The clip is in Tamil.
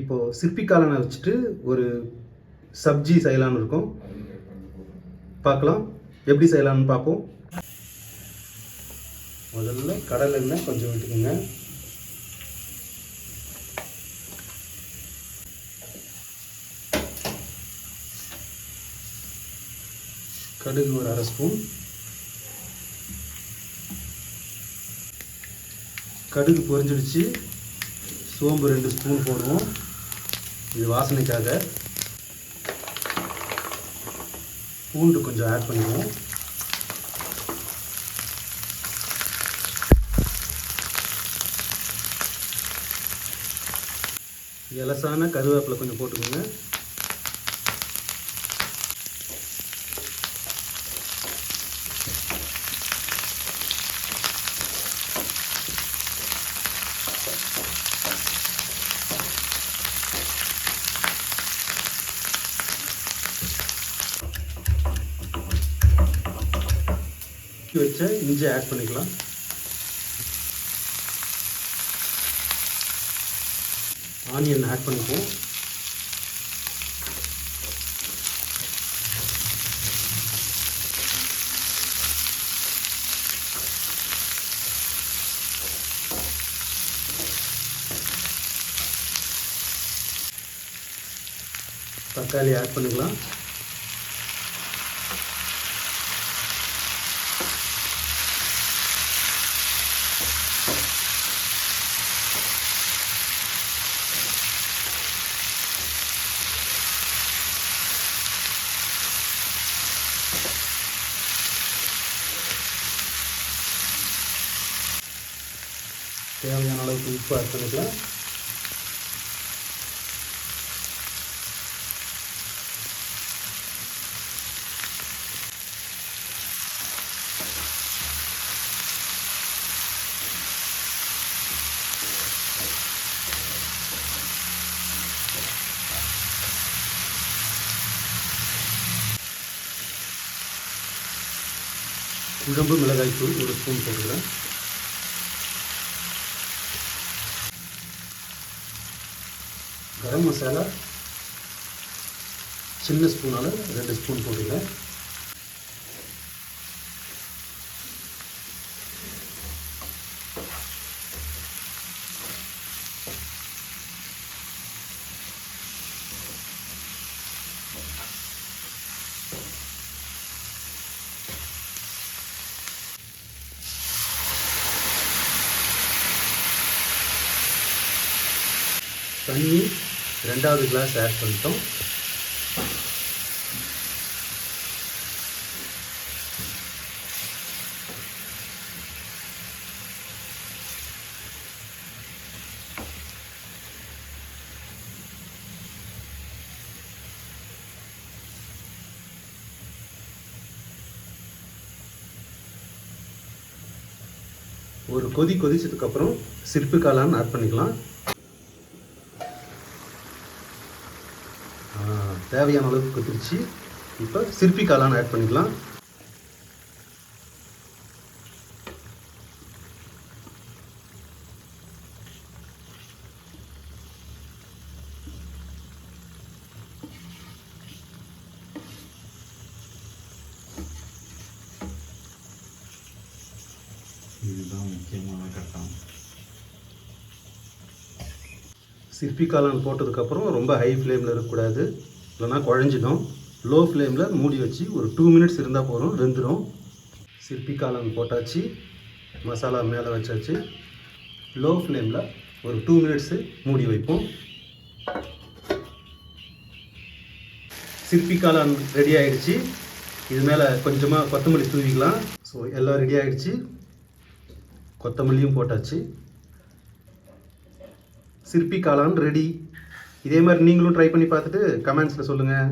இப்போது சிற்பி வச்சுட்டு ஒரு சப்ஜி செய்யலாம்னு இருக்கோம். பார்க்கலாம். எப்படி செய்யலாம்னு பார்ப்போம். முதல்ல கடலை எண்ணெய் கொஞ்சம் விட்டுக்குங்க. கடுகு ஒரு அரை ஸ்பூன். கடுகு பொரிஞ்சிடுச்சு. சோம்பு ரெண்டு ஸ்பூன் போடுவோம். இது வாசனைக்காக. பூண்டு கொஞ்சம் ஆட் பண்ணுவோம் இலசான கருவேப்பிலை கொஞ்சம் போட்டுக்கோங்க. வச்ச இஞ்சி ஆட் பண்ணிக்கலாம். ஆனியன் ஆட் பண்ணிப்போம். தக்காளி ஆட் பண்ணிக்கலாம். தேவையான அளவுக்கு உப்பு ஆட் குழம்பு மிளகாய் தூள் ஒரு ஸ்பூன் போடுகிறேன் கரம் மசாலா சின்ன ஸ்பூனால் ரெண்டு ஸ்பூன் போட்டுக்கிறேன். தண்ணி ரெண்டாவது கிளாஸ் ஆட் பண்ணிட்டோம். ஒரு கொதி கொதிச்சதுக்கப்புறம் சிற்பு காளான் ஆட் பண்ணிக்கலாம். தேவையான அளவுக்கு கொதிருச்சு இப்போ சிற்பி காளான் ஆட் பண்ணிக்கலாம். இதுதான் முக்கியமான கட்டம். சிற்பி காளான் போட்டதுக்கப்புறம் ரொம்ப ஹை ஃப்ளேமில் இருக்கக்கூடாது. இல்லைன்னா குழஞ்சிடும். லோ ஃப்ளேமில் மூடி வச்சு ஒரு டூ மினிட்ஸ் இருந்தால் போதும் வெந்துடும் சிற்பி காளான் போட்டாச்சு மசாலா மேலே வச்சாச்சு. லோ ஃப்ளேமில் ஒரு டூ மினிட்ஸு மூடி வைப்போம். சிற்பி காளான் ரெடி ஆகிடுச்சி இது மேலே கொஞ்சமாக கொத்தமல்லி தூவிக்கலாம். ஸோ எல்லாம் ரெடி ஆகிடுச்சி கொத்தமல்லியும் போட்டாச்சு. சிற்பி காளான் ரெடி இதே மாதிரி நீங்களும் ட்ரை பண்ணி பார்த்துட்டு கமெண்ட்ஸில் சொல்லுங்கள்